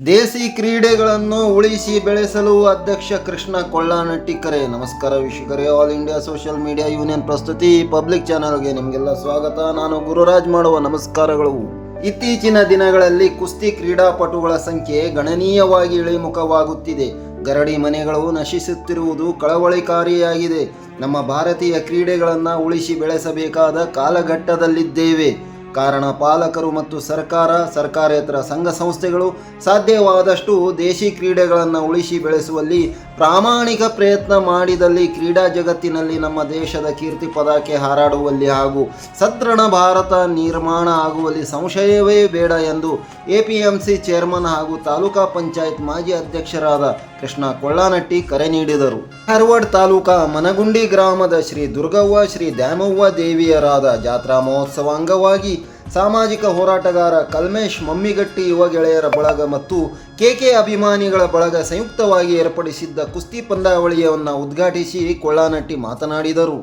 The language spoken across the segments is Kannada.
ದೇಸಿ ಕ್ರೀಡೆಗಳನ್ನು ಉಳಿಸಿ ಬೆಳೆಸಲು ಅಧ್ಯಕ್ಷ ಕೃಷ್ಣ ಕೊಳ್ಳಾನಟ್ಟಿ ಕರೆ. ನಮಸ್ಕಾರ ವೀಕ್ಷಕರೇ all India social media union ಪ್ರಸ್ತುತಿ ಪಬ್ಲಿಕ್ ಚಾನೆಲ್ಗೆ ನಿಮಗೆಲ್ಲ ಸ್ವಾಗತ. ನಾನು ಗುರುರಾಜ್ ಮಾಡುವ ನಮಸ್ಕಾರಗಳು. ಇತ್ತೀಚಿನ ದಿನಗಳಲ್ಲಿ ಕುಸ್ತಿ ಕ್ರೀಡಾಪಟುಗಳ ಸಂಖ್ಯೆ ಗಣನೀಯವಾಗಿ ಇಳಿಮುಖವಾಗುತ್ತಿದೆ. ಗರಡಿ ಮನೆಗಳು ನಶಿಸುತ್ತಿರುವುದು ಕಳವಳಿಕಾರಿಯಾಗಿದೆ. ನಮ್ಮ ಭಾರತೀಯ ಕ್ರೀಡೆಗಳನ್ನು ಉಳಿಸಿ ಬೆಳೆಸಬೇಕಾದ ಕಾಲಘಟ್ಟದಲ್ಲಿದ್ದೇವೆ. ಕಾರಣ ಪಾಲಕರು ಮತ್ತು ಸರ್ಕಾರ, ಸರ್ಕಾರೇತರ ಸಂಘ ಸಂಸ್ಥೆಗಳು ಸಾಧ್ಯವಾದಷ್ಟು ದೇಶಿ ಕ್ರೀಡೆಗಳನ್ನು ಉಳಿಸಿ ಬೆಳೆಸುವಲ್ಲಿ ಪ್ರಾಮಾಣಿಕ ಪ್ರಯತ್ನ ಮಾಡಿದಲ್ಲಿ ಕ್ರೀಡಾ ಜಗತ್ತಿನಲ್ಲಿ ನಮ್ಮ ದೇಶದ ಕೀರ್ತಿ ಪದಾಕೆ ಹಾರಾಡುವಲ್ಲಿ ಹಾಗೂ ಸದೃಢ ಭಾರತ ನಿರ್ಮಾಣ ಆಗುವಲ್ಲಿ ಸಂಶಯವೇ ಬೇಡ ಎಂದು ಎಪಿಎಂಸಿ ಚೇರ್ಮನ್ ಹಾಗೂ ತಾಲೂಕಾ ಪಂಚಾಯತ್ ಮಾಜಿ ಅಧ್ಯಕ್ಷರಾದ ಕೃಷ್ಣ ಕೊಳ್ಳಾನಟ್ಟಿ ಕರೆ ನೀಡಿದರು. ಧಾರವಾಡ ತಾಲೂಕಾ ಮನಗುಂಡಿ ಗ್ರಾಮದ ಶ್ರೀ ದುರ್ಗವ್ವ, ಶ್ರೀ ದ್ಯಾಮವ್ವ ದೇವಿಯರಾದ ಜಾತ್ರಾ ಮಹೋತ್ಸವ ಅಂಗವಾಗಿ ಸಾಮಾಜಿಕ ಹೋರಾಟಗಾರ ಕಲ್ಮೇಶ್ ಮಮ್ಮಿಗಟ್ಟಿ ಯುವ ಗೆಳೆಯರ ಬಳಗ ಮತ್ತು ಕೆಕೆ ಅಭಿಮಾನಿಗಳ ಬಳಗ ಸಂಯುಕ್ತವಾಗಿ ಏರ್ಪಡಿಸಿದ್ದ ಕುಸ್ತಿ ಪಂದ್ಯಾವಳಿಯನ್ನು ಉದ್ಘಾಟಿಸಿ ಕೊಳ್ಳಾನಟ್ಟಿ ಮಾತನಾಡಿದರು.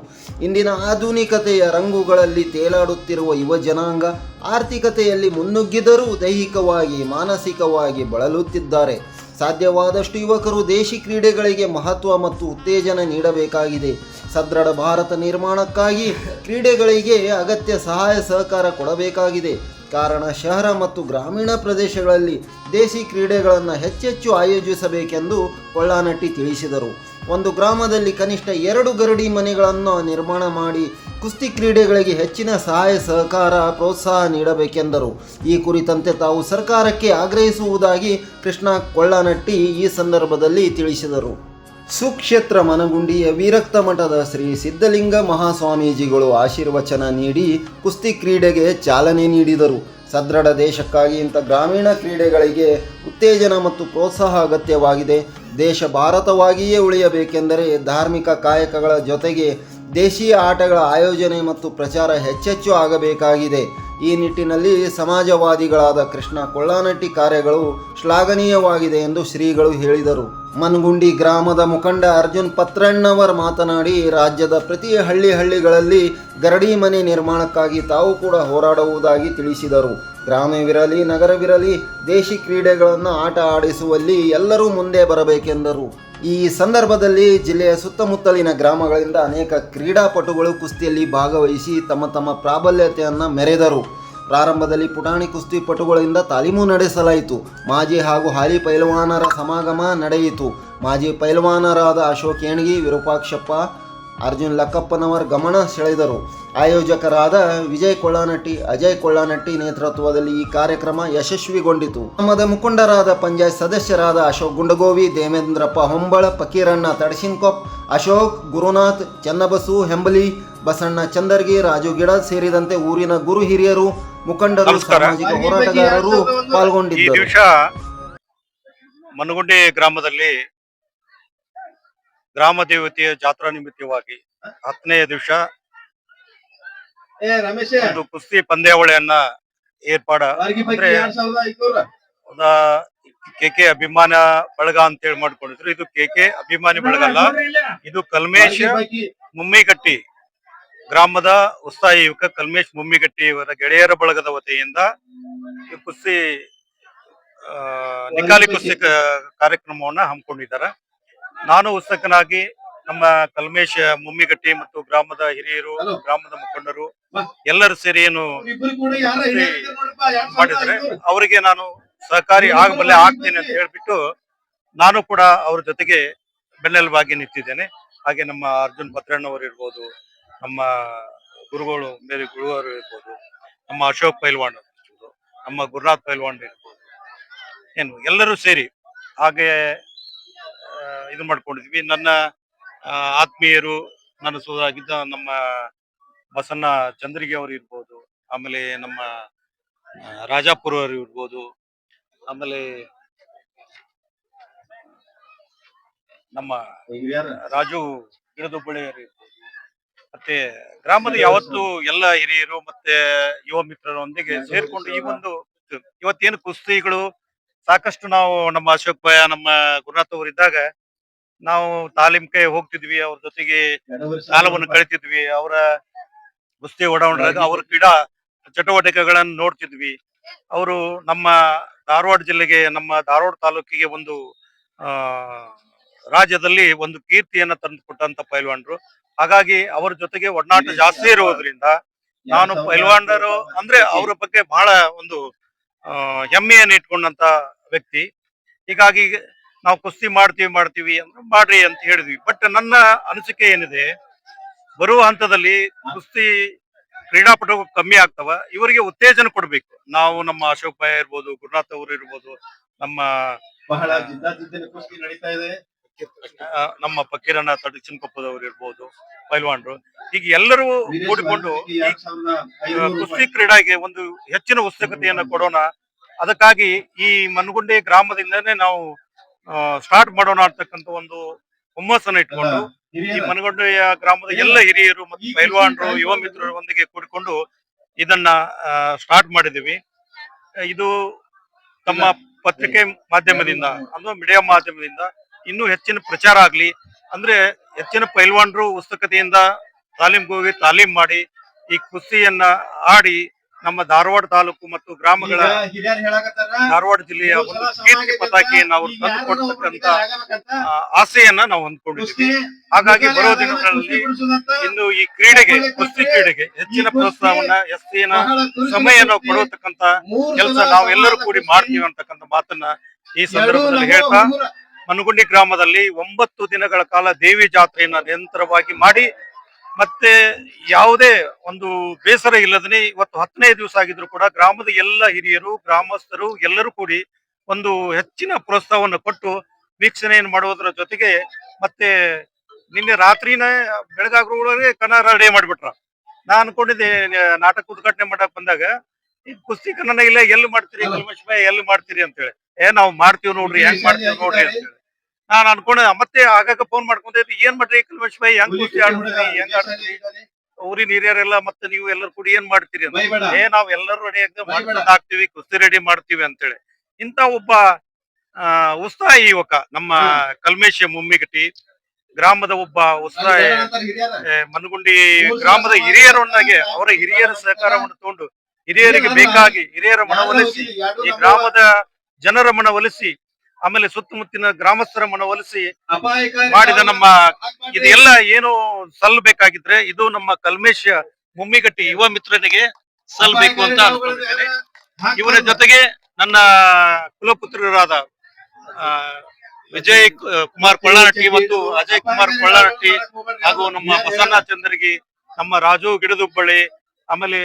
ಇಂದಿನ ಆಧುನಿಕತೆಯ ರಂಗುಗಳಲ್ಲಿ ತೇಲಾಡುತ್ತಿರುವ ಯುವ ಜನಾಂಗ ಆರ್ಥಿಕತೆಯಲ್ಲಿ ಮುನ್ನುಗ್ಗಿದರೂ ದೈಹಿಕವಾಗಿ, ಮಾನಸಿಕವಾಗಿ ಬಳಲುತ್ತಿದ್ದಾರೆ. ಸಾಧ್ಯವಾದಷ್ಟು ಯುವಕರು ದೇಶಿ ಕ್ರೀಡೆಗಳಿಗೆ ಮಹತ್ವ ಮತ್ತು ಉತ್ತೇಜನ ನೀಡಬೇಕಾಗಿದೆ. ಸದೃಢ ಭಾರತ ನಿರ್ಮಾಣಕ್ಕಾಗಿ ಕ್ರೀಡೆಗಳಿಗೆ ಅಗತ್ಯ ಸಹಾಯ ಸಹಕಾರ ಕೊಡಬೇಕಾಗಿದೆ. ಕಾರಣ ಶಹರ ಮತ್ತು ಗ್ರಾಮೀಣ ಪ್ರದೇಶಗಳಲ್ಲಿ ದೇಸಿ ಕ್ರೀಡೆಗಳನ್ನು ಹೆಚ್ಚೆಚ್ಚು ಆಯೋಜಿಸಬೇಕೆಂದು ಕೊಳ್ಳಾನಟ್ಟಿ ತಿಳಿಸಿದರು. ಒಂದು ಗ್ರಾಮದಲ್ಲಿ ಕನಿಷ್ಠ ಎರಡು ಗರಡಿ ಮನೆಗಳನ್ನು ನಿರ್ಮಾಣ ಮಾಡಿ ಕುಸ್ತಿ ಕ್ರೀಡೆಗಳಿಗೆ ಹೆಚ್ಚಿನ ಸಹಾಯ, ಸಹಕಾರ, ಪ್ರೋತ್ಸಾಹ ನೀಡಬೇಕೆಂದರು. ಈ ಕುರಿತಂತೆ ತಾವು ಸರ್ಕಾರಕ್ಕೆ ಆಗ್ರಹಿಸುವುದಾಗಿ ಕೃಷ್ಣ ಕೊಳ್ಳನಟ್ಟಿ ಈ ಸಂದರ್ಭದಲ್ಲಿ ತಿಳಿಸಿದರು. ಸುಕ್ಷೇತ್ರ ಮನಗುಂಡಿಯ ವಿರಕ್ತ ಮಠದ ಶ್ರೀ ಸಿದ್ಧಲಿಂಗ ಮಹಾಸ್ವಾಮೀಜಿಗಳು ಆಶೀರ್ವಚನ ನೀಡಿ ಕುಸ್ತಿ ಕ್ರೀಡೆಗೆ ಚಾಲನೆ ನೀಡಿದರು. ಸದೃಢ ದೇಶಕ್ಕಾಗಿ ಇಂಥ ಗ್ರಾಮೀಣ ಕ್ರೀಡೆಗಳಿಗೆ ಉತ್ತೇಜನ ಮತ್ತು ಪ್ರೋತ್ಸಾಹ ಅಗತ್ಯವಾಗಿದೆ. ದೇಶ ಭಾರತವಾಗಿಯೇ ಉಳಿಯಬೇಕೆಂದರೆ ಧಾರ್ಮಿಕ ಕಾಯಕಗಳ ಜೊತೆಗೆ ದೇಶೀಯ ಆಟಗಳ ಆಯೋಜನೆ ಮತ್ತು ಪ್ರಚಾರ ಹೆಚ್ಚೆಚ್ಚು ಆಗಬೇಕಾಗಿದೆ. ಈ ನಿಟ್ಟಿನಲ್ಲಿ ಸಮಾಜವಾದಿಗಳಾದ ಕೃಷ್ಣ ಕೊಳ್ಳಾನಟ್ಟಿ ಕಾರ್ಯಗಳು ಶ್ಲಾಘನೀಯವಾಗಿದೆ ಎಂದು ಶ್ರೀಗಳು ಹೇಳಿದರು. ಮನ್ಗುಂಡಿ ಗ್ರಾಮದ ಮುಖಂಡ ಅರ್ಜುನ್ ಪತ್ರಣ್ಣವರ್ ಮಾತನಾಡಿ, ರಾಜ್ಯದ ಪ್ರತಿ ಹಳ್ಳಿ ಹಳ್ಳಿಗಳಲ್ಲಿ ಗರಡಿ ಮನೆ ನಿರ್ಮಾಣಕ್ಕಾಗಿ ತಾವು ಕೂಡ ಹೋರಾಡುವುದಾಗಿ ತಿಳಿಸಿದರು. ಗ್ರಾಮವಿರಲಿ, ನಗರವಿರಲಿ ದೇಶಿ ಕ್ರೀಡೆಗಳನ್ನು ಆಟ ಆಡಿಸುವಲ್ಲಿ ಎಲ್ಲರೂ ಮುಂದೆ ಬರಬೇಕೆಂದರು. ಈ ಸಂದರ್ಭದಲ್ಲಿ ಜಿಲ್ಲೆಯ ಸುತ್ತಮುತ್ತಲಿನ ಗ್ರಾಮಗಳಿಂದ ಅನೇಕ ಕ್ರೀಡಾಪಟುಗಳು ಕುಸ್ತಿಯಲ್ಲಿ ಭಾಗವಹಿಸಿ ತಮ್ಮ ತಮ್ಮ ಪ್ರಾಬಲ್ಯತೆಯನ್ನು ಮೆರೆದರು. ಪ್ರಾರಂಭದಲ್ಲಿ ಪುಟಾಣಿ ಕುಸ್ತಿ ಪಟುಗಳಿಂದ ತಾಲೀಮು ನಡೆಸಲಾಯಿತು. ಮಾಜಿ ಹಾಗೂ ಹಾಲಿ ಪೈಲ್ವಾನರ ಸಮಾಗಮ ನಡೆಯಿತು. ಮಾಜಿ ಪೈಲ್ವಾನರಾದ ಅಶೋಕ್ ಏಣಗಿ, ವಿರೂಪಾಕ್ಷಪ್ಪ ಅರ್ಜುನ್ ಲಕ್ಕಪ್ಪನವರ ಗಮನ ಸೆಳೆದರು. ಆಯೋಜಕರಾದ ವಿಜಯ್ ಕೊಳ್ಳಾನಟ್ಟಿ ಅಜಯ್ ಕೊಳ್ಳಾನಟ್ಟಿ ನೇತೃತ್ವದಲ್ಲಿ ಈ ಕಾರ್ಯಕ್ರಮ ಯಶಸ್ವಿಗೊಂಡಿತು. ನಮ್ಮದ ಮುಖಂಡರಾದ ಪಂಚಾಯತ್ ಸದಸ್ಯರಾದ ಅಶೋಕ್ ಗುಂಡಗೋವಿ ದೇವೇಂದ್ರಪ್ಪ ಹೊಂಬಳ ಫಕೀರಣ್ಣ ತಡಸಿನ್ಕೊಪ್ ಅಶೋಕ್ ಗುರುನಾಥ್ ಚನ್ನಬಸು ಹೆಂಬಲಿ ಬಸಣ್ಣ ಚಂದರ್ಗಿ ರಾಜು ಗಿಡ ಸೇರಿದಂತೆ ಊರಿನ ಗುರು ಹಿರಿಯರು ಮುಖಂಡರು. ಸಾಮಾಜಿಕ ಹೋರಾಟಗಾರರು ಈ ಪಾಲ್ಗೊಂಡಿದ್ದರು. ಮನಗುಂಡಿ ಗ್ರಾಮದಲ್ಲಿ ಗ್ರಾಮ ದೇವತೆಯ ಜಾತ್ರಾ ನಿಮಿತ್ತವಾಗಿ ಹತ್ತನೇ ದಿವಸ ಒಂದು ಕುಸ್ತಿ ಪಂದ್ಯಾವಳಿಯನ್ನ ಏರ್ಪಾಡ ಕೆಕೆ ಅಭಿಮಾನ ಬಳಗ ಅಂತ ಹೇಳಿ ಮಾಡ್ಕೊಂಡಿದ್ರು. ಇದು ಕೆ ಕೆ ಅಭಿಮಾನಿ ಬಳಗ ಅಲ್ಲ ಇದು ಕಲ್ಮೇಶ್ ಮುಮ್ಮಿಗಟ್ಟಿ ಗ್ರಾಮದ ಉತ್ಸಾಹಿ ಯುವಕ ಕಲ್ಮೇಶ್ ಮುಮ್ಮಿಗಟ್ಟಿ ಇವರ ಗೆಳೆಯರ ಬಳಗದ ವತಿಯಿಂದ ಈ ಕುಸ್ತಿ ನಿಕಾಲಿ ಕುಸ್ತಿ ಕಾರ್ಯಕ್ರಮವನ್ನ ಹಮ್ಮಿಕೊಂಡಿದ್ದಾರೆ. ನಾನು ಉತ್ಸಕನಾಗಿ ನಮ್ಮ ಕಲ್ಮೇಶ್ ಮುಮ್ಮಿಗಟ್ಟಿ ಮತ್ತು ಗ್ರಾಮದ ಹಿರಿಯರು ಗ್ರಾಮದ ಮುಖಂಡರು. ಎಲ್ಲರೂ ಸೇರಿ ಏನು ಮಾಡಿದರೆ ಅವರಿಗೆ ನಾನು ಸಹಕಾರಿ ಆಗಬಲ್ಲೆ ಆಗ್ತೇನೆ ಅಂತ ಹೇಳ್ಬಿಟ್ಟು ನಾನು ಕೂಡ ಅವ್ರ ಜೊತೆಗೆ ಬೆನ್ನೆಲುಬಾಗಿ ನಿಂತಿದ್ದೇನೆ. ಹಾಗೆ ನಮ್ಮ ಅರ್ಜುನ್ ಭದ್ರಣ್ಣವರು ಇರ್ಬೋದು ನಮ್ಮ ಗುರುಗಳು ಬೇರೆ ಗುರುವರು ಇರ್ಬೋದು ನಮ್ಮ ಅಶೋಕ್ ಪೈಲ್ವಾನ್ ಇರ್ಬೋದು ನಮ್ಮ ಗುರುನಾಥ್ ಪೈಲ್ವಾಣ್ ಇರ್ಬೋದು ಏನು ಎಲ್ಲರೂ ಸೇರಿ ಹಾಗೆ ಇದು ಮಾಡ್ಕೊಂಡಿದ್ವಿ. ನನ್ನ ಆತ್ಮೀಯರು, ನನ್ನ ಸೋದರಾಗಿದ್ದ ನಮ್ಮ ಬಸಣ್ಣ ಚಂದ್ರಿಗೆ ಅವರು ಇರ್ಬೋದು, ಆಮೇಲೆ ನಮ್ಮ ರಾಜಾಪುರ ಅವರು ಇರ್ಬೋದು, ಆಮೇಲೆ ನಮ್ಮ ರಾಜು ರಾಜು ಗಿಡದೊಬ್ಬಳೆಯವರು ಇರ್ಬೋದು. ಮತ್ತೆ ಗ್ರಾಮದ ಯಾವತ್ತು ಎಲ್ಲ ಹಿರಿಯರು ಮತ್ತೆ ಯುವ ಮಿತ್ರರೊಂದಿಗೆ ಸೇರ್ಕೊಂಡು ಈ ಒಂದು ಇವತ್ತೇನು ಕುಸ್ತಿಗಳು ಸಾಕಷ್ಟು ನಾವು ನಮ್ಮ ಅಶೋಕ್ ಭಯ ನಮ್ಮ ಗುರುನಾಥ್ ಅವರು ಇದ್ದಾಗ ನಾವು ತಾಲೀಮ್ಗೆ ಹೋಗ್ತಿದ್ವಿ ಅವ್ರ ಜೊತೆಗೆ ಕಾಲವನ್ನು ಕಳಿತಿದ್ವಿ ಅವರ ಗುಸ್ತಿ ಓಡಾಡಿದಾಗ ಅವ್ರ ಕ್ರೀಡಾ ಚಟುವಟಿಕೆಗಳನ್ನು ನೋಡ್ತಿದ್ವಿ. ಅವರು ನಮ್ಮ ಧಾರವಾಡ ಜಿಲ್ಲೆಗೆ ನಮ್ಮ ಧಾರವಾಡ ತಾಲೂಕಿಗೆ ಒಂದು ಆ ರಾಜ್ಯದಲ್ಲಿ ಒಂದು ಕೀರ್ತಿಯನ್ನ ತಂದು ಕೊಟ್ಟಂತ ಪೈಲ್ವಾನ್ರು. ಹಾಗಾಗಿ ಅವರ ಜೊತೆಗೆ ಒಡನಾಟ ಜಾಸ್ತಿ ಇರುವುದರಿಂದ ನಾನು ಪೈಲ್ವಾಂಡರು ಅಂದ್ರೆ ಅವರ ಬಗ್ಗೆ ಬಹಳ ಒಂದು ಹೆಮ್ಮೆಯನ್ನು ಇಟ್ಕೊಂಡಂತ ವ್ಯಕ್ತಿ. ಹೀಗಾಗಿ ನಾವು ಕುಸ್ತಿ ಮಾಡ್ತೀವಿ ಮಾಡ್ತೀವಿ ಅಂದ್ರೆ ಮಾಡ್ರಿ ಅಂತ ಹೇಳಿದ್ವಿ. ಬಟ್ ನನ್ನ ಅನಿಸಿಕೆ ಏನಿದೆ, ಬರುವ ಹಂತದಲ್ಲಿ ಕುಸ್ತಿ ಕ್ರೀಡಾಪಟುಗಳು ಕಮ್ಮಿ ಆಗ್ತವ. ಇವರಿಗೆ ಉತ್ತೇಜನ ಕೊಡ್ಬೇಕು. ನಾವು ನಮ್ಮ ಅಶೋಕ್ ಭಾಯ್ ಇರ್ಬೋದು, ಗುರುನಾಥ್ ಅವರು ಇರ್ಬೋದು, ನಮ್ಮ ಬಹಳ ಜಿದ್ದಾಜಿದ್ದಿನ ಕುಸ್ತಿ ನಡೀತಾ ಇದೆ. ನಮ್ಮ ಫಕೀರನ ತಡ ಕೊಪ್ಪದವರು ಇರ್ಬೋದು ಪೈಲ್ವಾನ್ರು. ಈಗ ಎಲ್ಲರೂ ಕೂಡಿಕೊಂಡು ಕುಸ್ತಿ ಕ್ರೀಡೆಗೆ ಒಂದು ಹೆಚ್ಚಿನ ಉತ್ಸುಕತೆಯನ್ನು ಕೊಡೋಣ. ಅದಕ್ಕಾಗಿ ಈ ಮನಗುಂಡಿ ಗ್ರಾಮದಿಂದನೇ ನಾವು ಸ್ಟಾರ್ಟ್ ಮಾಡೋಣ ಅಂತಕ್ಕಂಥ ಒಂದು ಹುಮ್ಮಸ್ಸನ್ನು ಇಟ್ಕೊಂಡು ಈ ಮನಗುಂಡಿಯ ಗ್ರಾಮದ ಎಲ್ಲ ಹಿರಿಯರು ಮತ್ತು ಪೈಲ್ವಾನ್ರು ಯುವ ಮಿತ್ರರೊಂದಿಗೆ ಕೂಡಿಕೊಂಡು ಇದನ್ನ ಸ್ಟಾರ್ಟ್ ಮಾಡಿದೀವಿ ಇದು ತಮ್ಮ ಪತ್ರಿಕೆ ಮಾಧ್ಯಮದಿಂದ ಅಂದ್ರೆ ಮೀಡಿಯಾ ಮಾಧ್ಯಮದಿಂದ ಇನ್ನೂ ಹೆಚ್ಚಿನ ಪ್ರಚಾರ ಆಗ್ಲಿ ಅಂದ್ರೆ ಹೆಚ್ಚಿನ ಪೈಲ್ವಾನ್ರು ಉತ್ಸುಕತೆಯಿಂದ ತಾಲೀಮ್ಗೆ ಹೋಗಿ ತಾಲೀಮ್ ಮಾಡಿ ಈ ಕುಸ್ತಿಯನ್ನ ಆಡಿ ನಮ್ಮ ಧಾರವಾಡ ತಾಲೂಕು ಮತ್ತು ಗ್ರಾಮಗಳ ಧಾರವಾಡ ಜಿಲ್ಲೆಯ ಒಂದು ಕೀರ್ತಿ ಪತಾಕೆಯನ್ನು ಅವರು ತಂದು ಕೊಡ್ತಕ್ಕಂತ ಆಸೆಯನ್ನ ನಾವು ಹೊಂದ್ಕೊಂಡಿದ್ದೀವಿ ಹಾಗಾಗಿ ಬರೋ ದಿನಗಳಲ್ಲಿ ಇನ್ನು ಈ ಕ್ರೀಡೆಗೆ ಕುಸ್ತಿ ಕ್ರೀಡೆಗೆ ಹೆಚ್ಚಿನ ಪ್ರೋತ್ಸಾಹವನ್ನ ಎಸ್ತಿಯನ್ನ ಸಮಯ ನಾವು. ಕೊಡತಕ್ಕಂತ ಕೆಲಸ ನಾವೆಲ್ಲರೂ ಕೂಡಿ ಮಾಡ್ತೀವಿ ಅಂತಕ್ಕಂಥ ಮಾತನ್ನ ಈ ಸಂದರ್ಭದಲ್ಲಿ ಹೇಳ್ತಾ. ಮನಗುಂಡಿ ಗ್ರಾಮದಲ್ಲಿ ಒಂಬತ್ತು ದಿನಗಳ ಕಾಲ ದೇವಿ ಜಾತ್ರೆಯನ್ನ ನಿರಂತರವಾಗಿ ಮಾಡಿ, ಮತ್ತೆ ಯಾವುದೇ ಒಂದು ಬೇಸರ ಇಲ್ಲದೇ ಇವತ್ತು ಹತ್ತನೇ ದಿವಸ ಆಗಿದ್ರು ಕೂಡ ಗ್ರಾಮದ ಎಲ್ಲ ಹಿರಿಯರು, ಗ್ರಾಮಸ್ಥರು ಎಲ್ಲರೂ ಕೂಡಿ ಒಂದು ಹೆಚ್ಚಿನ ಪ್ರೋತ್ಸಾಹವನ್ನು ಕೊಟ್ಟು ವೀಕ್ಷಣೆಯನ್ನು ಮಾಡುವುದರ ಜೊತೆಗೆ ಮತ್ತೆ ನಿನ್ನೆ ರಾತ್ರಿನೇ ಬೆಳಗಾಗ್ರೊಳಗೆ ಕನ್ನಡ ರೆಡಿ ಮಾಡಿಬಿಟ್ರ. ನಾ ಅನ್ಕೊಂಡಿದ್ದೆ, ನಾಟಕ ಉದ್ಘಾಟನೆ ಮಾಡಕ್ ಬಂದಾಗ ಈ ಕುಸ್ತಿ ಕನ್ನಡ ಇಲ್ಲ ಎಲ್ಲಿ ಮಾಡ್ತೀರಿ ಕಲ್ಮೇಶ್ ಭಾಯ್ ಎಲ್ಲಿ ಮಾಡ್ತೀರಿ ಅಂತೇಳಿ. ಏ ನಾವು ಮಾಡ್ತೀವಿ ನೋಡ್ರಿ ಹೆಂಗ್ ಮಾಡ್ತೀವಿ ನೋಡ್ರಿ ಅಂತೇಳಿ. ನಾನ್ ಅನ್ಕೊಂಡೆ ಮತ್ತೆ ಆಗಾಗ ಫೋನ್ ಮಾಡ್ಕೊಂಡೈತಿ ಏನ್ ಮಾಡ್ರಿ ಕಲ್ಮೇಶ್ ಭಾಯಿ ಹೆಂಗ್ ಕುಸ್ತಿ ಆಡ್ಬಿಡ್ರಿ ಆಡ್ತೀರಿ ಹೆಂಗ್ ಆಡ್ತೀರಿ? ಊರಿನ ಹಿರಿಯರೆಲ್ಲ ಮತ್ತೆ ನೀವು ಎಲ್ಲರೂ ಕೂಡಿ ಏನ್ ಮಾಡ್ತೀರಿ ಅಂತ. ಏ ನಾವ್ ಎಲ್ಲರೂ ರೆಡಿ. ಮಾಡ್ಕೊಂಡು ಹಾಕ್ತಿವಿ ಕುಸ್ತಿ ರೆಡಿ ಮಾಡ್ತೀವಿ ಅಂತೇಳಿ. ಇಂತ ಒಬ್ಬ ಆ, ಉತ್ಸಾಹಿ ಯುವಕ ನಮ್ಮ ಕಲ್ಮೇಶ ಮುಮ್ಮಿಗಟ್ಟಿ ಗ್ರಾಮದ ಒಬ್ಬ ಉತ್ಸಾಹ ಮನಗುಂಡಿ ಗ್ರಾಮದ ಹಿರಿಯರೊಂದಾಗೆ ಅವರ ಹಿರಿಯರ ಸಹಕಾರವನ್ನು ತಗೊಂಡು ಹಿರಿಯರಿಗೆ ಬೇಕಾಗಿ ಹಿರಿಯರ ಮನವೊಲಿಸಿ ಈ ಗ್ರಾಮದ ಜನರ ಮನವೊಲಿಸಿ ಆಮೇಲೆ ಸುತ್ತಮುತ್ತಿನ ಗ್ರಾಮಸ್ಥರ ಮನವೊಲಿಸಿ ಮಾಡಿದ ನಮ್ಮ. ಇದೆಲ್ಲ ಏನು ಸಲ್ಲಬೇಕಾಗಿದ್ರೆ ಇದು ನಮ್ಮ ಕಲ್ಮೇಶ ಮುಮ್ಮಿಗಟ್ಟಿ ಯುವ ಮಿತ್ರನಿಗೆ ಸಲ್ಲಬೇಕು ಅಂತ ಅನ್ಕೊಂಡಿದ್ದೇನೆ. ಇವರ ಜೊತೆಗೆ ನನ್ನ ಕುಲಪುತ್ರರಾದ ವಿಜಯ್ ಕುಮಾರ್ ಕೊಳ್ಳಾರಟ್ಟಿ ಮತ್ತು ಅಜಯ್ ಕುಮಾರ್ ಕೊಳ್ಳಾರಟ್ಟಿ ಹಾಗೂ ನಮ್ಮ ಬಸಣ್ಣ ಚಂದ್ರಗಿ ನಮ್ಮ ರಾಜು ಗಿಡದುಬ್ಬಳ್ಳಿ ಆಮೇಲೆ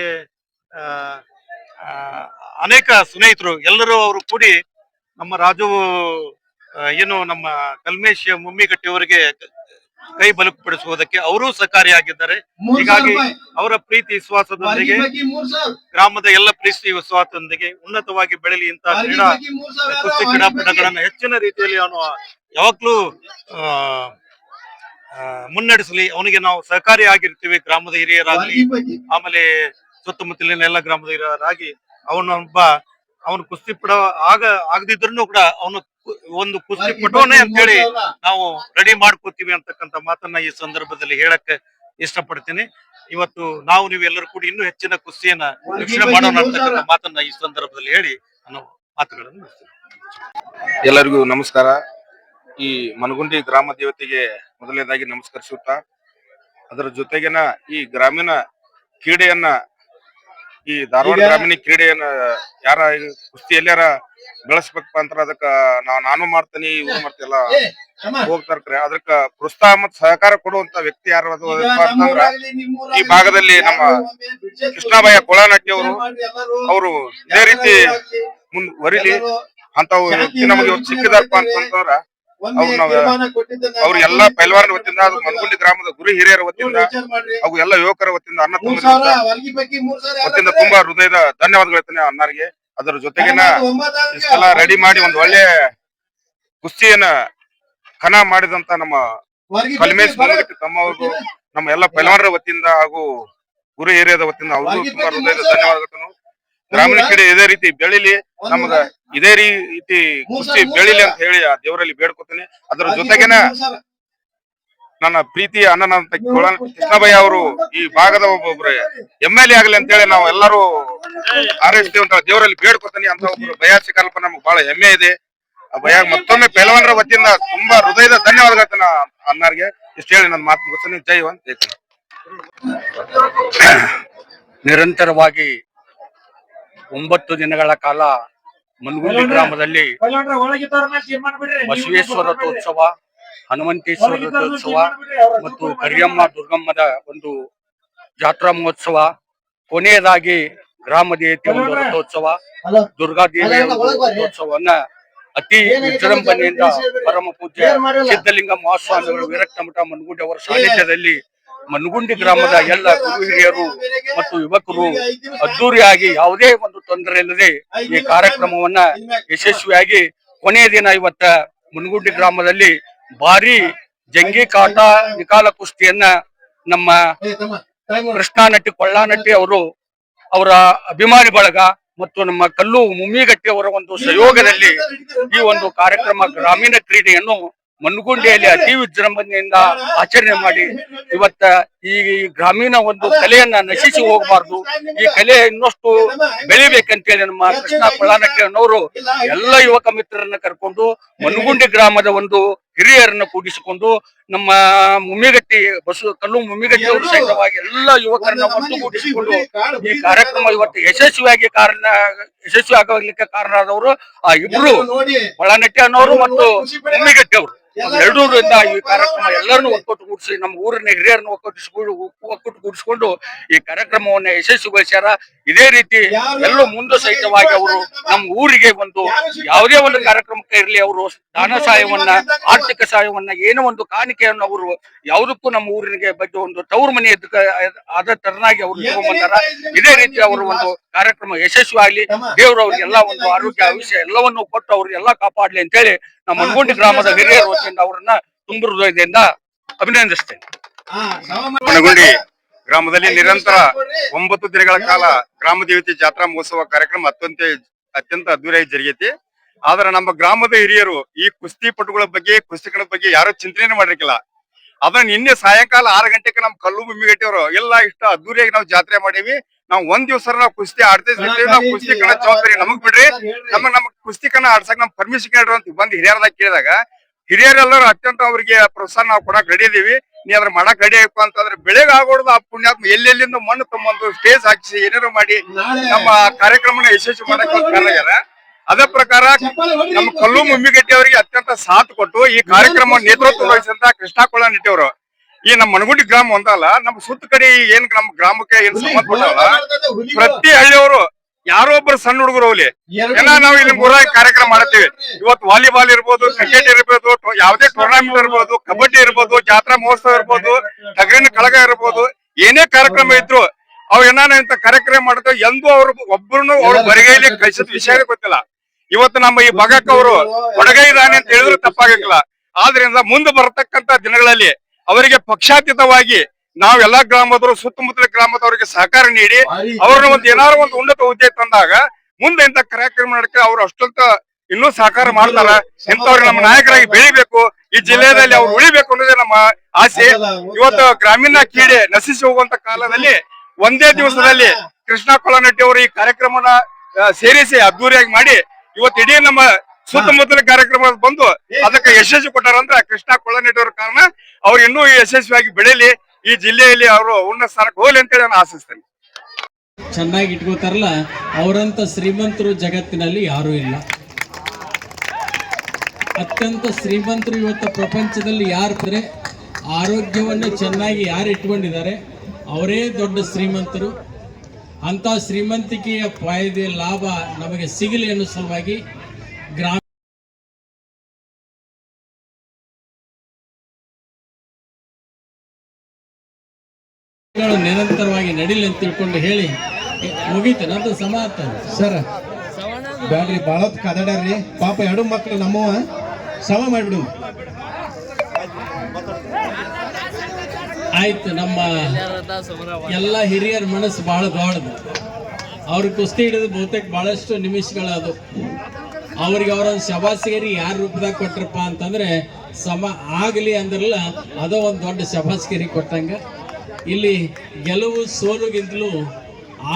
ಅನೇಕ ಸ್ನೇಹಿತರು ಎಲ್ಲರೂ ಅವರು ಕೂಡಿ ನಮ್ಮ ರಾಜು ಏನು ನಮ್ಮ ಕಲ್ಮೇಶ್ ಮುಮ್ಮಿಗಟ್ಟಿಯವರಿಗೆ ಕೈ ಬಲಪಡಿಸುವುದಕ್ಕೆ ಅವರೂ ಸಹಕಾರಿಯಾಗಿದ್ದಾರೆ. ಹೀಗಾಗಿ ಅವರ ಪ್ರೀತಿ ವಿಶ್ವಾಸದೊಂದಿಗೆ. ಗ್ರಾಮದ ಎಲ್ಲ ಪ್ರೀತಿ ವಿಶ್ವಾಸದೊಂದಿಗೆ ಉನ್ನತವಾಗಿ ಬೆಳೆಯಲಿ ಇಂತಹ ಕ್ರೀಡಾ ಕುಸ್ತಿ ವರ್ಗಿ ಹೆಚ್ಚಿನ ರೀತಿಯಲ್ಲಿ ಅವನು ಯಾವಾಗ್ಲೂ ಮುನ್ನಡೆಸಲಿ ಅವನಿಗೆ ನಾವು ಸಹಕಾರಿಯಾಗಿರ್ತೀವಿ ಗ್ರಾಮದ ಹಿರಿಯರಾಗಲಿ. ಆಮೇಲೆ ಸುತ್ತಮುತ್ತಲಿನ ಎಲ್ಲ ಗ್ರಾಮದ ಹಿರಿಯರಾಗಿ ಅವನೊಬ್ಬ ಅವನು ಕುಸ್ತಿ ಪಡ ಆಗ ಆಗದಿದ್ರು ಕೂಡ ಅವನು ಒಂದು ಕುಸ್ತಿ ಪಟೋನೆ ಅಂತ ಹೇಳಿ ನಾವು ರೆಡಿ ಮಾಡ್ಕೋತೀವಿ ಅಂತಕ್ಕಂತ ಮಾತನ್ನ ಈ ಸಂದರ್ಭದಲ್ಲಿ ಹೇಳಕ್ಕೆ ಇಷ್ಟಪಡ್ತೀನಿ. ಇವತ್ತು ನಾವು ನೀವೆಲ್ಲರೂ ಕೂಡ ಇನ್ನೂ ಹೆಚ್ಚಿನ ಕುಸ್ತಿಯನ್ನ ವೀಕ್ಷಣೆ ಮಾಡೋಣ ಅಂತಕ್ಕಂಥ ಮಾತನ್ನ ಈ ಸಂದರ್ಭದಲ್ಲಿ ಹೇಳಿ ನಾನು ಮಾತುಗಳನ್ನು. ಎಲ್ಲರಿಗೂ ನಮಸ್ಕಾರ. ಈ ಮನಗುಂಡಿ ಗ್ರಾಮ ದೇವತೆಗೆ ಮೊದಲನೇದಾಗಿ ನಮಸ್ಕರಿಸುತ್ತಾ ಅದರ ಜೊತೆಗಿನ ಈ ಗ್ರಾಮೀಣ ಕ್ರೀಡೆಯನ್ನ ಈ ಧಾರವಾಡ ಗ್ರಾಮೀಣ ಕ್ರೀಡೆಯನ್ನ ಯಾರ ಕುಸ್ತಿಯಲ್ಲಿ ಕುಸ್ತಿ ಎಲ್ಲಾರ ಬೆಳೆಸ್ಬೇಕಪ್ಪ ಅಂತ ಅದಕ್ಕ ನಾವ್ ನಾನು ಮಾಡ್ತೀನಿ ಇವ್ರು ಮಾಡ್ತಿಲ್ಲ on. ಅದಕ್ಕ ಪ್ರೋತ್ಸಾಹ ಮತ್ ಸಹಕಾರ ಕೊಡುವಂತ ವ್ಯಕ್ತಿ ಯಾರು ಅದು ಅಂತಂದ್ರ ಈ ಭಾಗದಲ್ಲಿ ನಮ್ಮ ಯಾರು ಕೃಷ್ಣಬಾಯ ಕೊಳನಟ್ಟಿ ಅವರು ಅವರು ಇದೇ ರೀತಿ ಮುಂದ್ ವರಿಲಿ ಅಂತ ಅಂತವು ನಮಗೆ ಸಿಕ್ಕಿದಾರಪ್ಪ ಅಂತಂದ್ರ ಅವ್ರು ಎಲ್ಲಾ ಪೈಲ್ವಾನರ ವತಿಯಿಂದ ಅದು ಮನಗುಂಡಿ ಗ್ರಾಮದ ಗುರು ಹಿರಿಯರ ವತಿಯಿಂದ ಅವು. ಹಾಗೂ ಎಲ್ಲ ಯುವಕರ ವತಿಯಿಂದ ಅನ್ನ ವತಿಯಿಂದ ತುಂಬಾ ಹೃದಯದ ಧನ್ಯವಾದಗಳು ಹೇಳ್ತೇನೆ ಅಣ್ಣರಿಗೆ ಅದರ ಜೊತೆಗಿನ ಇಷ್ಟೆಲ್ಲ ರೆಡಿ ಮಾಡಿ ಒಂದು ಒಳ್ಳೆ ಕುಸ್ತಿಯನ್ನ ಕನ ಮಾಡಿದಂತ ನಮ್ಮ ಕಲ್ಮೇಶ್ ತಮ್ಮವ್ರಿಗೂ ನಮ್ಮ ಎಲ್ಲ ಪೈಲ್ವಾನರ ವತಿಯಿಂದ ಹಾಗೂ ಗುರು ಹಿರಿಯರ ವತಿಯಿಂದ ಅವ್ರಿಗೂ ತುಂಬಾ ಹೃದಯದ. ಧನ್ಯವಾದಗಳು ಗ್ರಾಮೀಣ ಕ್ರೀಡೆ ಇದೇ ರೀತಿ ಬೆಳಿಲಿ ನಮಗ ಇದೇ ರೀತಿ ಮೂರ್ ಬೆಳಿಲಿ ಅಂತ ಹೇಳಿ ಆ ದೇವರಲ್ಲಿ ಬೇಡ್ಕೊತೀನಿ. ಅದರ ಜೊತೆಗೆನ. ನನ್ನ ಪ್ರೀತಿ ಅಣ್ಣನಂತ ಕೊಳನ್ ಕೃಷ್ಣಭಯ್ಯ ಅವರು ಈ ಭಾಗದ ಒಬ್ಬೊಬ್ರು ಎಂ ಎಲ್ ಎ ಆಗ್ಲಿ ಅಂತೇಳಿ ನಾವು ಎಲ್ಲರೂ ಹಾರೈಸ್ತೇವೆ ಅಂತ ದೇವರಲ್ಲಿ ಬೇಡ್ಕೊತಾನೆ ಅಂತ ಒಬ್ರು ಭಯ ಕಲ್ಪ ನಮ್ಗೆ ಬಹಳ ಹೆಮ್ಮೆ ಇದೆ. ಆ ಭಯ ಮತ್ತೊಮ್ಮೆ ಪೆಲವನರ ವತಿಯಿಂದ ತುಂಬಾ ಹೃದಯದ ಧನ್ಯವಾದಗಳ ಅನ್ನಾರಿಗೆ ಇಷ್ಟು ಹೇಳಿ ನನ್ನ ಮಾತು ಮುಗಿಸ್ತೀನಿ. ಜೈ ಅಂತ ಹೇಳ್ತೀನಿ ನಿರಂತರವಾಗಿ ಒಂಬತ್ತು ದಿನಗಳ ಕಾಲ ಮನ್ಗುಂಡಿ ಗ್ರಾಮದಲ್ಲಿ ಬಸವೇಶ್ವರ ರಥೋತ್ಸವ ಹನುಮಂತೇಶ್ವರ ರಥೋತ್ಸವ ಮತ್ತು ಕರಿಯಮ್ಮ ದುರ್ಗಮ್ಮದ ಒಂದು ಜಾತ್ರಾ ಮಹೋತ್ಸವ ಕೊನೆಯದಾಗಿ ಗ್ರಾಮ ದೇವತೆ ಒಂದು ರಥೋತ್ಸವ ದುರ್ಗಾ ದೇವಿಯ ಒಂದು ರಥೋತ್ಸವವನ್ನ ಅತಿ ವಿಜೃಂಭಣೆಯಿಂದ ಪರಮ ಪೂಜೆ ಸಿದ್ಧಲಿಂಗ ಮಹಾಸ್ವಾಮಿಗಳು ವಿರಕ್ತ ಮಠ ಮನ್ಗುಂಡಿ ಅವರ ಸಾನ್ನಿಧ್ಯದಲ್ಲಿ ಮನಗುಂಡಿ ಗ್ರಾಮದ ಎಲ್ಲ ಗುರು ಹಿರಿಯರು ಮತ್ತು ಯುವಕರು ಅದ್ದೂರಿಯಾಗಿ ಯಾವುದೇ ಒಂದು ತೊಂದರೆ ಇಲ್ಲದೆ ಈ ಕಾರ್ಯಕ್ರಮವನ್ನ ಯಶಸ್ವಿಯಾಗಿ ಕೊನೆಯ ದಿನ ಇವತ್ತ ಮುನ್ಗುಂಡಿ ಗ್ರಾಮದಲ್ಲಿ ಭಾರಿ ಜಂಗಿ ಕಾಟ ನಿಕಾಲ ಕುಸ್ತಿಯನ್ನ ನಮ್ಮ ಕೃಷ್ಣಾ ನಟಿ ಕೊಳ್ಳಾ ನಟಿ ಅವರು ಅವರ ಅಭಿಮಾನಿ ಬಳಗ ಮತ್ತು ನಮ್ಮ ಕಲ್ಲು ಮುಮ್ಮಿಗಟ್ಟಿ ಅವರ ಒಂದು ಸಹಯೋಗದಲ್ಲಿ ಈ ಒಂದು ಕಾರ್ಯಕ್ರಮ ಗ್ರಾಮೀಣ ಕ್ರೀಡೆಯನ್ನು ಮನ್ಗುಂಡಿಯಲ್ಲಿ ಅತಿ ವಿಜೃಂಭಣೆಯಿಂದ ಆಚರಣೆ ಮಾಡಿ ಇವತ್ತ ಈ ಗ್ರಾಮೀಣ ಒಂದು ಕಲೆಯನ್ನ ನಶಿಸಿ ಹೋಗಬಾರ್ದು. ಈ ಕಲೆ ಇನ್ನಷ್ಟು ಬೆಳಿಬೇಕಂತೇಳಿ ನಮ್ಮ ಕೃಷ್ಣ ಪ್ರಧಾನಕ್ಕೆನವರು ಅನ್ನೋರು ಎಲ್ಲ ಯುವಕ ಮಿತ್ರರನ್ನ ಕರ್ಕೊಂಡು ಮನ್ಗುಂಡಿ ಗ್ರಾಮದ ಒಂದು ಹಿರಿಯರನ್ನ ಕೂಡಿಸಿಕೊಂಡು ನಮ್ಮ ಮುಮ್ಮಿಗಟ್ಟಿ ಬಸು ಕಲ್ಲು ಮುಮ್ಮಿಗಟ್ಟಿ ಅವರು ಸಹಿತವಾಗಿ ಎಲ್ಲ ಯುವಕರನ್ನ ಒಟ್ಟುಗೂಡಿಸಿಕೊಂಡು ಈ ಕಾರ್ಯಕ್ರಮ ಇವತ್ತು ಯಶಸ್ವಿಯಾಗಿ ಕಾರಣ ಯಶಸ್ವಿ ಆಗಲಿಕ್ಕೆ ಕಾರಣರಾದವರು ಆ ಇಬ್ರು ಒಳನಟ್ಟಿ ಅನ್ನೋರು ಮತ್ತು ಮುಮ್ಮಿಗಟ್ಟಿ ಅವರು. ಎರಡೂರಿಂದ ಈ ಕಾರ್ಯಕ್ರಮ ಎಲ್ಲರನ್ನು ಗುಡಿಸಿ, ನಮ್ಮ ಊರಿನ ಹಿರಿಯರನ್ನು ಒಕ್ಕೊಟ್ಟು ಒಕ್ಕೊಟ್ಟು ಕೂಡಿಸಿಕೊಂಡು ಈ ಕಾರ್ಯಕ್ರಮವನ್ನ ಯಶಸ್ವಿಗೊಳಿಸ್ಯಾರ ಇದೇ ರೀತಿ ಎಲ್ಲೂ ಮುಂದೆ ಸಹಿತವಾಗಿ ಅವರು ನಮ್ಮ ಊರಿಗೆ ಒಂದು ಯಾವುದೇ ಒಂದು ಕಾರ್ಯಕ್ರಮಕ್ಕೆ ಇರಲಿ, ಅವರು ದಾನ ಸಹಾಯವನ್ನ, ಆರ್ಥಿಕ ಸಹಾಯವನ್ನ, ಏನೋ ಒಂದು ಕಾಣಿಕೆಯನ್ನು ಅವರು ಯಾವುದಕ್ಕೂ ನಮ್ಮ ಊರಿಗೆ ಬಗ್ಗೆ ಒಂದು ತವರು ಮನೆ ಆದ ತರನಾಗಿ ಅವರು ತಗೊಂಡ್ಬಂದಾರ ಇದೇ ರೀತಿ ಅವರು ಒಂದು ಕಾರ್ಯಕ್ರಮ ಯಶಸ್ವಿ ಆಗ್ಲಿ. ದೇವರು ಅವ್ರಿಗೆಲ್ಲ ಒಂದು ಆರೋಗ್ಯ, ಆಯುಷ್ಯ ಎಲ್ಲವನ್ನು ಕೊಟ್ಟು ಅವ್ರಿಗೆಲ್ಲ ಕಾಪಾಡ್ಲಿ ಅಂತೇಳಿ ನಮ್ಮ ಮನ್ಗುಂಡಿ ಗ್ರಾಮದ ಹಿರಿಯರು ವತಿಯಿಂದ ಅವರನ್ನ ತುಂಬು ಹೃದಯದಿಂದ ಅಭಿನಂದಿಸ್ತೇನೆ. ಮನಗುಂಡಿ ಗ್ರಾಮದಲ್ಲಿ ನಿರಂತರ ಒಂಬತ್ತು ದಿನಗಳ ಕಾಲ ಗ್ರಾಮ ದೇವತೆ ಜಾತ್ರಾ ಮಹೋತ್ಸವ ಕಾರ್ಯಕ್ರಮ ಅತ್ಯಂತ ಅತ್ಯಂತ ಅದ್ದೂರಿಯಾಗಿ ಜರುಗೈತಿ. ಆದ್ರೆ ನಮ್ಮ ಗ್ರಾಮದ ಹಿರಿಯರು ಈ ಕುಸ್ತಿ ಪಟುಗಳ ಬಗ್ಗೆ ಕುಸ್ತಿಗಳ ಬಗ್ಗೆ ಯಾರು ಚಿಂತನೆ ಮಾಡಿರ್ಕಿಲ್ಲ ಅದನ್ನ ನಿನ್ನೆ ಸಾಯಂಕಾಲ ಆರು ಗಂಟೆಗೆ ನಮ್ ಕಲ್ಲು ಮುಮ್ಮಿಗಟ್ಟಿಯವರು ಎಲ್ಲ ಇಷ್ಟ ಅದ್ದೂರಿಯಾಗಿ ನಾವು ಜಾತ್ರೆ ಮಾಡೀವಿ. ನಾವು ಒಂದ್ ದಿವಸ ನಾವು ಕುಸ್ತಿ ಆಡ್ತೀವಿ ನಾವು ಕುಸ್ತಿ ಕಣ ಜವಾಬ್ದಾರಿ ನಮಗ್ ಬಿಡ್ರಿ. ನಮಗ್ ನಮಗ್ ಕುಸ್ತಿ ಕಣ ಆಡ್ಸಕ್ ನಮ್ ಪರ್ಮಿಷನ್ ಕೇಳ್ರಿ ಅಂತ ಬಂದ್ ಹಿರಿಯರದಾಗ ಕೇಳಿದಾಗ ಹಿರಿಯರೆಲ್ಲರೂ ಅತ್ಯಂತ ಅವ್ರಿಗೆ ಪ್ರೋತ್ಸಾಹ ನಾವು ಕೊಡಕ್ ರೆಡಿ ಇದೀವಿ. ನೀ ಅದ್ರ ಮಾಡಕ್ ರೆಡಿ ಆಯ್ತು ಅಂತಂದ್ರೆ ಬೆಳೆಗ್ ಆಗೋಡ್ದು ಆ ಪುಣ್ಯಾತ್ಮ ಎಲ್ಲೆಲ್ಲಿಂದ ಮಣ್ಣು ತಮ್ಮಂದು ಸ್ಟೇಜ್ ಹಾಕಿಸಿ ಏನಾರು ಮಾಡಿ ನಮ್ಮ ಕಾರ್ಯಕ್ರಮನ ಯಶಸ್ವಿ ಮಾಡಕ್ ಕಾರಣ ಅದೇ ಪ್ರಕಾರ ನಮ್ಮ ಕಲ್ಲು ಮುಮ್ಮಿಗಟ್ಟಿ ಅವರಿಗೆ ಅತ್ಯಂತ ಸಾಥ್ ಕೊಟ್ಟು ಈ ಕಾರ್ಯಕ್ರಮ ನೇತೃತ್ವ ವಹಿಸಿದಂತ ಕೃಷ್ಣ ಕೊಳ್ಳನಟ್ಟಿ ಅವರು ಈ ನಮ್ಮ ಮನಗುಂಡಿ ಗ್ರಾಮ ಒಂದಲ್ಲ ನಮ್ಮ ಸುತ್ತ ಕಡೆ ಏನ್ ನಮ್ಮ ಗ್ರಾಮಕ್ಕೆ ಏನ್ ಸಂಬಂಧಪಟ್ಟಲ್ಲ ಪ್ರತಿ ಹಳ್ಳಿಯವರು ಯಾರೋ ಒಬ್ಬರು ಸಣ್ಣ ಹುಡುಗರು ಹೋಗ್ಲಿ ಎಲ್ಲ ನಾವು ಇಲ್ಲಿ ಮೂರಾಗಿ ಕಾರ್ಯಕ್ರಮ ಮಾಡ್ತೀವಿ. ಇವತ್ತು ವಾಲಿಬಾಲ್ ಇರ್ಬೋದು ಕ್ರಿಕೆಟ್ ಇರ್ಬೋದು ಯಾವ್ದೇ ಟೂರ್ನಾಮೆಂಟ್ ಇರ್ಬೋದು ಕಬಡ್ಡಿ ಇರ್ಬೋದು ಜಾತ್ರಾ ಮಹೋತ್ಸವ ಇರ್ಬೋದು ಟಗರಿನ ಕಳಗ ಇರ್ಬೋದು ಏನೇ ಕಾರ್ಯಕ್ರಮ ಇದ್ರು ಅವ್ ಏನಾನ ಇಂತ ಕಾರ್ಯಕ್ರಮ ಮಾಡಿದ್ರು ಎಂದೂ ಅವ್ರು ಒಬ್ಬರನ್ನು ಅವ್ರು ಬರಿಗೈಲಿ ಕಳಿಸಿದ ವಿಷಯ ಗೊತ್ತಿಲ್ಲ. ಇವತ್ತು ನಮ್ಮ ಈ ಭಾಗಕ್ಕೆ ಅವರು ಒಡಗೈ ರಾಣಿ ಅಂತ ಹೇಳಿದ್ರು ತಪ್ಪಾಗಿಲ್ಲ. ಆದ್ರಿಂದ ಮುಂದೆ ಬರತಕ್ಕಂತ ದಿನಗಳಲ್ಲಿ ಅವರಿಗೆ ಪಕ್ಷಾತೀತವಾಗಿ ನಾವು ಎಲ್ಲಾ ಗ್ರಾಮದವರು ಸುತ್ತಮುತ್ತಲ ಗ್ರಾಮದವರಿಗೆ ಸಹಕಾರ ನೀಡಿ ಅವ್ರನ್ನ ಒಂದು ಏನಾದ್ರು ಒಂದು ಉನ್ನತ ಹುದ್ದೆ ತಂದಾಗ ಮುಂದೆ ಇಂತ ಕಾರ್ಯಕ್ರಮ ನಡಕ ಅವ್ರು ಅಷ್ಟೊಂತ ಇನ್ನೂ ಸಹಕಾರ ಮಾಡ್ತಾರ. ಇಂಥವ್ರಿಗೆ ನಮ್ಮ ನಾಯಕರಾಗಿ ಬೆಳಿಬೇಕು. ಈ ಜಿಲ್ಲೆಯಲ್ಲಿ ಅವ್ರು ಉಳಿಬೇಕು ಅನ್ನೋದೇ ನಮ್ಮ ಆಸೆ. ಇವತ್ತು ಗ್ರಾಮೀಣ ಕ್ರೀಡೆ ನಶಿಸಿ ಹೋಗುವಂತ ಕಾಲದಲ್ಲಿ ಒಂದೇ ದಿವಸದಲ್ಲಿ ಕೃಷ್ಣ ಕೊಳನಟ್ಟಿ ಅವರು ಈ ಕಾರ್ಯಕ್ರಮನ ಸೇರಿಸಿ ಅದ್ದೂರಿಯಾಗಿ ಮಾಡಿ ಇವತ್ತು ಇಡೀ ನಮ್ಮ ಸುತ್ತಮುತ್ತಲ ಕಾರ್ಯಕ್ರಮ ಬಂದು ಅದಕ್ಕೆ ಯಶಸ್ವಿ ಕೊಟ್ಟಾರಂದ್ರೆ ಕೃಷ್ಣ ಕೊಳ್ಳ ಅವ್ರ ಕಾರಣ ಅವ್ರು ಇನ್ನೂ ಯಶಸ್ವಿಯಾಗಿ ಬೆಳೀಲಿ ಈ ಜಿಲ್ಲೆಯಲ್ಲಿ ಅವರು ಉನ್ನತ ಸ್ಥಾನಕ್ಕೆ ಹೋಗ್ಲಿ ಅಂತೇಳಿ ನಾನು ಆಶಿಸ್ತೇನೆ. ಚೆನ್ನಾಗಿ ಇಟ್ಕೋತಾರಲ್ಲ ಅವರಂತ ಶ್ರೀಮಂತರು ಜಗತ್ತಿನಲ್ಲಿ ಯಾರೂ ಇಲ್ಲ. ಅತ್ಯಂತ ಶ್ರೀಮಂತರು ಇವತ್ತು ಪ್ರಪಂಚದಲ್ಲಿ ಯಾರು ಅಂದ್ರೆ ಆರೋಗ್ಯವನ್ನು ಚೆನ್ನಾಗಿ ಯಾರು ಇಟ್ಕೊಂಡಿದ್ದಾರೆ ಅವರೇ ದೊಡ್ಡ ಶ್ರೀಮಂತರು. ಅಂತ ಶ್ರೀಮಂತಿಕೆಯ ಫಾಯ್ದೆ ಲಾಭ ನಮಗೆ ಸಿಗಲಿ ಅನ್ನೋ ಸಲುವಾಗಿ ಗ್ರಾಮ ನಿರಂತರವಾಗಿ ನಡೀಲಿ ಅಂತ ತಿಳ್ಕೊಂಡು ಹೇಳಿ ಮುಗೀತು ನಂದು ಸಮಾಪ್ತ. ಸರ್ ಬ್ಯಾಡ್ರಿ ಭಾಳ ಕದಡ್ರಿ ಕದಡ್ಯಾರ್ರಿ. ಪಾಪ ಎರಡು ಮಕ್ಕಳು ನಮ್ಮವ ಸಮ ಮಾಡಿಬಿಡು. ಆಯ್ತು ನಮ್ಮ ಎಲ್ಲ ಹಿರಿಯರ ಮನಸ್ಸು ಬಹಳ ದೊಡ್ಡದು. ಅವ್ರ ಕುಸ್ತಿ ಹಿಡಿದು ಬಹುತೇಕ ಬಹಳಷ್ಟು ನಿಮಿಷಗಳದು. ಅವ್ರಿಗೆ ಅವರೊಂದು ಶಬಾಸ್ಗೇರಿ ಯಾರ ರೂಪದಾಗ ಕೊಟ್ರಪ್ಪ ಅಂತಂದ್ರೆ ಸಮ ಆಗಲಿ ಅಂದ್ರಲ್ಲ ಅದೋ ಒಂದು ದೊಡ್ಡ ಶಬಾಸ್ಗೇರಿ ಕೊಟ್ಟಂಗ. ಇಲ್ಲಿ ಗೆಲುವು ಸೋಲುಗಿಂತಲೂ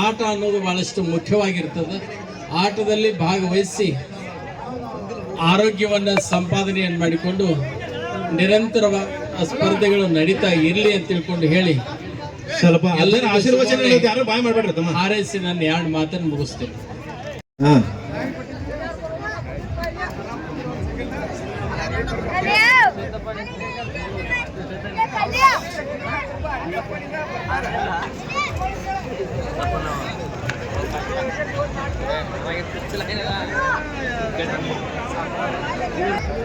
ಆಟ ಅನ್ನೋದು ಬಹಳಷ್ಟು ಮುಖ್ಯವಾಗಿರ್ತದೆ. ಆಟದಲ್ಲಿ ಭಾಗವಹಿಸಿ ಆರೋಗ್ಯವನ್ನು ಸಂಪಾದನೆಯನ್ನು ಮಾಡಿಕೊಂಡು ನಿರಂತರ ಸ್ಪರ್ಧೆಗಳು ನಡೀತಾ ಇರಲಿ ಅಂತ ತಿಳ್ಕೊಂಡು ಹೇಳಿ. ಸ್ವಲ್ಪ ಎಲ್ಲರ ಆಶೀರ್ವಚನ ಯಾರು ಬಾಯ್ ಮಾಡ್ಬೇಡ್ರಿ ಹಾರೈಸಿ ನಾನು ಎರಡು ಮಾತನ್ನು ಮುಗಿಸ್ತೇನೆ.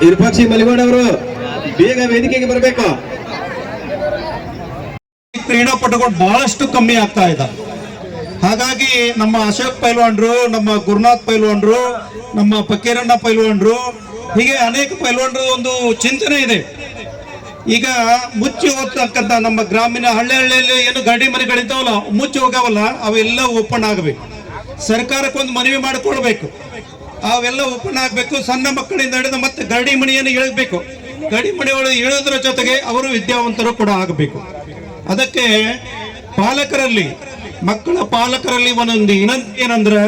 ವಿರೂಪಾಕ್ಷಿ ಮಲಿಗೋಡ್ ಅವರು, ಬೇಗ ವೇದಿಕೆಗೆ ಬರಬೇಕು. ಕ್ರೀಡಾಪಟುಗಳು ಬಹಳಷ್ಟು ಕಮ್ಮಿ ಆಗ್ತಾ ಇದ್ದಾರೆ ಹಾಗಾಗಿ ನಮ್ಮ ಅಶೋಕ್ ಪೈಲ್ವಾನ್ರು, ನಮ್ಮ ಗುರುನಾಥ್ ಪೈಲ್ವಾನ್ರು, ನಮ್ಮ ಫಕೀರಣ್ಣ ಪೈಲ್ವಾನ್ರು, ಹೀಗೆ ಅನೇಕ ಪೈಲ್ವಾನ್ರು ಒಂದು ಚಿಂತನೆ ಇದೆ. ಈಗ ಮುಚ್ಚಿ ಹೋಗ್ತಕ್ಕಂಥ ನಮ್ಮ ಗ್ರಾಮೀಣ ಹಳ್ಳಿ ಹಳ್ಳಿಯಲ್ಲಿ ಏನು ಗಡಿ ಮನೆಗಳಿದ್ದಾವಲ್ಲ ಮುಚ್ಚಿ ಹೋಗವಲ್ಲ ಅವೆಲ್ಲ ಓಪನ್ ಆಗಬೇಕು. ಸರ್ಕಾರಕ್ಕೆ ಒಂದು ಮನವಿ ಮಾಡಿಕೊಳ್ಬೇಕು ಅವೆಲ್ಲ ಓಪನ್ ಆಗಬೇಕು. ಸಣ್ಣ ಮಕ್ಕಳಿಂದ ಹಿಡಿದು ಮತ್ತೆ ಗಡಿ ಮಣಿಯನ್ನು ಇಳಬೇಕು. ಗಡಿ ಮಣಿಗಳು ಇಳೋದ್ರ ಜೊತೆಗೆ ಅವರು ವಿದ್ಯಾವಂತರು ಕೂಡ ಆಗಬೇಕು. ಅದಕ್ಕೆ ಪಾಲಕರಲ್ಲಿ, ಮಕ್ಕಳ ಪಾಲಕರಲ್ಲಿ ಒಂದೊಂದು ವಿನಂತಿ ಏನಂದ್ರೆ,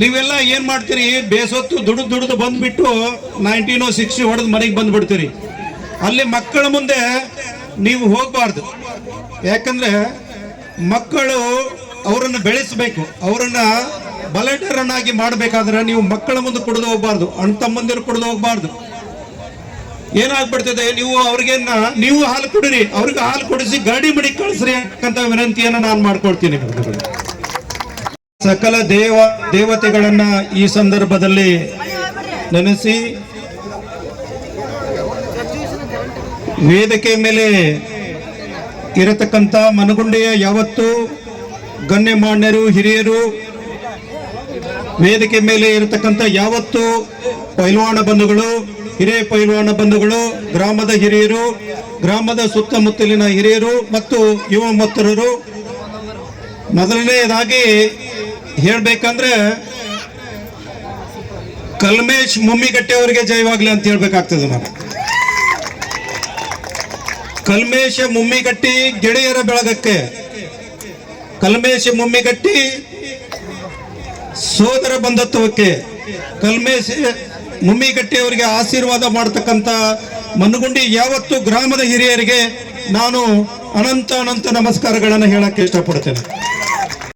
ನೀವೆಲ್ಲ ಏನು ಮಾಡ್ತೀರಿ? ಬೇಸೊತ್ತು ದುಡಿದು ದುಡಿದು ಬಂದ್ಬಿಟ್ಟು ನೈನ್ಟೀನ್ ಸಿಕ್ಸ್ಟಿ ಹೊಡೆದು ಮನೆಗೆ ಬಂದ್ಬಿಡ್ತೀರಿ. ಅಲ್ಲಿ ಮಕ್ಕಳ ಮುಂದೆ ನೀವು ಹೋಗಬಾರ್ದು. ಯಾಕಂದ್ರೆ ಮಕ್ಕಳು ಅವರನ್ನು ಬೆಳೆಸಬೇಕು, ಅವರನ್ನ ಬಲಟರನ್ನಾಗಿ ಮಾಡಬೇಕಾದ್ರೆ ನೀವು ಮಕ್ಕಳ ಮುಂದೆ ಕುಡಿದು ಹೋಗ್ಬಾರ್ದು ಅಣ್ಣ ತಮ್ಮಂದಿರು ಕುಡಿದು ಹೋಗ್ಬಾರ್ದು. ಏನಾಗ್ಬಿಡ್ತದೆ, ನೀವು ಅವ್ರಿಗೆ ನೀವು ಹಾಲು ಕುಡಿರಿ, ಅವ್ರಿಗೆ ಹಾಲು ಕುಡಿಸಿ ಗಾಡಿ ಮಡಿ ಕಳಿಸ್ರಿ ಅಂತ ವಿನಂತಿಯನ್ನು ನಾನು ಮಾಡ್ಕೊಳ್ತೀನಿ ಸಕಲ ದೇವ, ದೇವತೆಗಳನ್ನ ಈ ಸಂದರ್ಭದಲ್ಲಿ ನೆನೆಸಿ ವೇದಿಕೆ ಮೇಲೆ ಇರತಕ್ಕಂಥ ಮನಗುಂಡೆಯ ಯಾವತ್ತು ಗಣ್ಯಮಾನ್ಯರು ಹಿರಿಯರು, ವೇದಿಕೆ ಮೇಲೆ ಇರತಕ್ಕಂಥ ಯಾವತ್ತು ಪೈಲ್ವಾಣ ಬಂಧುಗಳು, ಹಿರಿಯ ಪೈಲ್ವಾಣ ಬಂಧುಗಳು, ಗ್ರಾಮದ ಹಿರಿಯರು, ಗ್ರಾಮದ ಸುತ್ತಮುತ್ತಲಿನ ಹಿರಿಯರು ಮತ್ತು ಯುವ ಮತ್ತರರು, ಮೊದಲನೆಯದಾಗಿ ಹೇಳಬೇಕಂದ್ರೆ ಕಲ್ಮೇಶ್ ಮುಮ್ಮಿಗಟ್ಟೆ ಅವರಿಗೆ ಜಯವಾಗಲಿ ಅಂತ ಹೇಳ್ಬೇಕಾಗ್ತದೆ ನಾವು ಕಲ್ಮೇಶ ಮುಮ್ಮಿಗಟ್ಟಿ ಗೆಳೆಯರ ಬೆಳಗಕ್ಕೆ. ಕಲ್ಮೇಶ ಮುಮ್ಮಿಗಟ್ಟಿ ಸೋದರ ಬಂಧತ್ವಕ್ಕೆ. ಕಲ್ಮೇಶ ಮುಮ್ಮಿಗಟ್ಟಿ ಅವರಿಗೆ ಆಶೀರ್ವಾದ ಮಾಡತಕ್ಕಂತ ಮನಗುಂಡಿ ಯಾವತ್ತು ಗ್ರಾಮದ ಹಿರಿಯರಿಗೆ ನಾನು ಅನಂತ ಅನಂತ ನಮಸ್ಕಾರಗಳನ್ನು ಹೇಳಕ್ಕೆ ಇಷ್ಟಪಡ್ತೇನೆ.